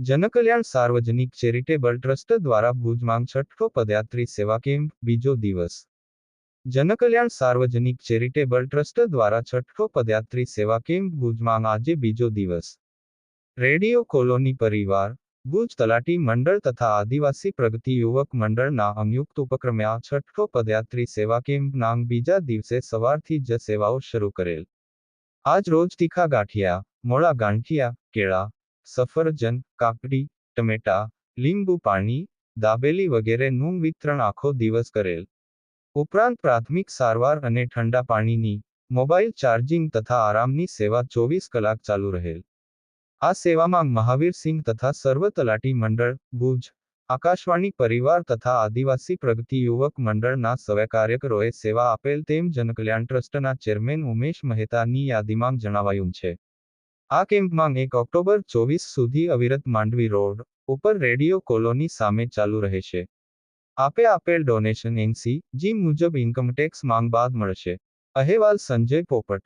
જનકલ્યાણ સાર્વજનિક charitable trust દ્વારા ભુજમાં છઠ્ઠો પદયાત્રી સેવા કેમ્પ બીજો દિવસ જનકલ્યાણ સાર્વજનિક ચેરિટેબલ ટ્રસ્ટ દ્વારા છઠ્ઠો પદયાત્રી સેવા કેમ્પ ભુજમાં આજે બીજો દિવસ રેડિયો કોલોની પરિવાર ભુજ તલાટી મંડળ તથા આદિવાસી પ્રગતિ યુવક મંડળના સંયુક્ત ઉપક્રમે આ છઠ્ઠો પદયાત્રી સેવા કેમ્પના બીજા દિવસે સવારથી જ સેવાઓ શરૂ કરેલ આજ રોજ તીખા ગાંઠિયા મોળા ગાંઠિયા કેળા સફરજન, કાકડી, ટમેટા, લીંબુ પાણી, દાબેલી વગેરેનું વિતરણ આખો દિવસ કરેલ. ઉપરાંત પ્રાથમિક સારવાર અને ઠંડા પાણીની, મોબાઈલ ચાર્જિંગ તથા આરામની સેવા ચોવીસ કલાક ચાલુ રહેલ. આ સેવામાં મહાવીરસિંહ તથા સર્વ તલાટી મંડળ, ભુજ, આકાશવાણી પરિવાર તથા આદિવાસી પ્રગતિ યુવક મંડળના સવે કાર્યકરોએ સેવા આપેલ તેમ જનકલ્યાણ ટ્રસ્ટના ચેરમેન ઉમેશ મહેતાની યાદીમાં જણાવાયું છે. આ કેમ્પમાં એક ઓક્ટોબર ચોવીસ સુધી અવિરત માંડવી રોડ ઉપર રેડિયો કોલોની સામે ચાલુ રહેશે. આપે આપેલ ડોનેશન એનસી જી મુજબ ઇન્કમટેક્સ માંગ બાદ મળશે. અહેવાલ સંજય પોપટ.